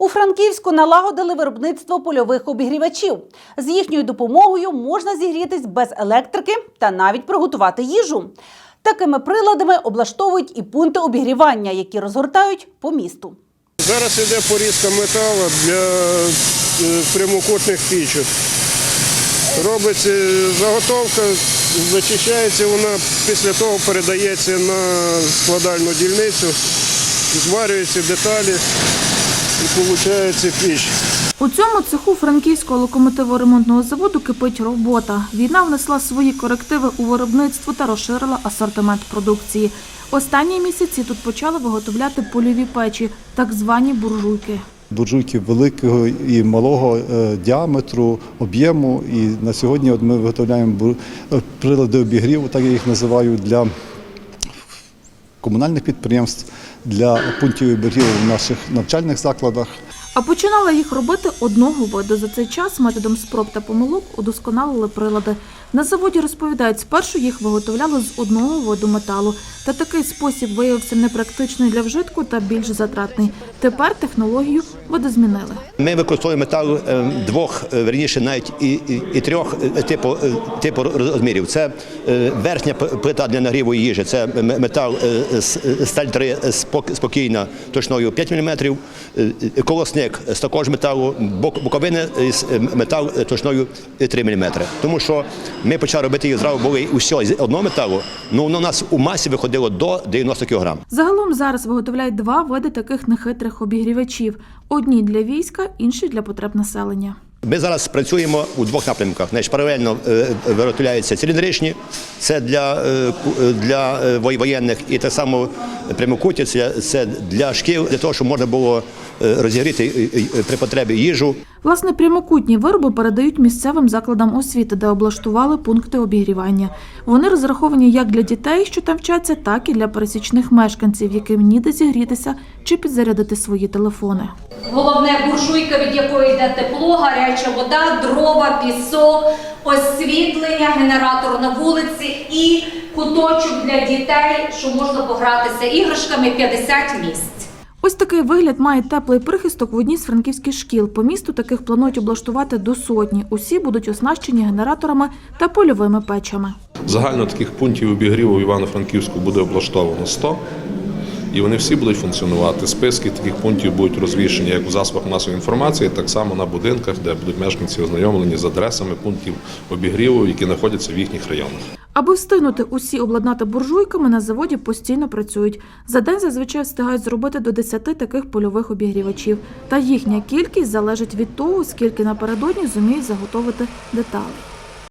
У Франківську налагодили виробництво польових обігрівачів. З їхньою допомогою можна зігрітись без електрики та навіть приготувати їжу. Такими приладами облаштовують і пункти обігрівання, які розгортають по місту. Зараз йде порізка металу для е, прямокутних пічок. Робиться заготовка, зачищається вона, після того передається на складальну дільницю, зварюються деталі і виходить піч. У цьому цеху франківського локомотиво-ремонтного заводу кипить робота. Війна внесла свої корективи у виробництво та розширила асортимент продукції. Останні місяці тут почали виготовляти польові печі, так звані буржуйки. буржуйки великого і малого е, діаметру, об'єму. І на сьогодні от ми виготовляємо бур- е, прилади обігріву, так я їх називаю, для комунальних підприємств, для пунктів берегів в наших навчальних закладах. А починали їх робити одного виду. За цей час методом спроб та помилок удосконалили прилади. На заводі розповідають, спершу їх виготовляли з одного виду металу. Та такий спосіб виявився непрактичний для вжитку та більш затратний. Тепер технологію видозмінили. Ми використовуємо метал е, двох, е, верніше навіть і, і, і трьох е, типу, типу розмірів. Це верхня плита для нагріву їжі, це метал сталь 3 спок- спокійна точною 5 мм, колосник з такого ж металу, бок- боковини з метал точною 3 мм. Тому що ми почали робити їх зразу були усього з одного металу, ну воно у нас у масі виходило до 90 кг. Загалом зараз виготовляють два види таких нехитрих обігрівачів: одні для війська, інші для потреб населення. Ми зараз працюємо у двох напрямках. Значить, паралельно е, виготовляються циліндричні, це для, е, е, для е, воєнних, і так само прямокуті, це, для шкіл, для того, щоб можна було е, розігріти е, е, при потребі їжу. Власне, прямокутні вироби передають місцевим закладам освіти, де облаштували пункти обігрівання. Вони розраховані як для дітей, що там вчаться, так і для пересічних мешканців, яким ніде зігрітися чи підзарядити свої телефони. Головне буржуйка, від якої йде тепло, гаряча вода, дрова, пісок, освітлення, генератор на вулиці і куточок для дітей, що можна погратися іграшками 50 місць. Ось такий вигляд має теплий прихисток в одній з франківських шкіл. По місту таких планують облаштувати до сотні. Усі будуть оснащені генераторами та польовими печами. Загально таких пунктів обігріву в Івано-Франківську буде облаштовано 100. І вони всі будуть функціонувати. Списки таких пунктів будуть розвішені як у засобах масової інформації, так само на будинках, де будуть мешканці ознайомлені з адресами пунктів обігріву, які знаходяться в їхніх районах. Аби встигнути усі обладнати буржуйками, на заводі постійно працюють. За день зазвичай встигають зробити до 10 таких польових обігрівачів. Та їхня кількість залежить від того, скільки напередодні зуміють заготовити деталей.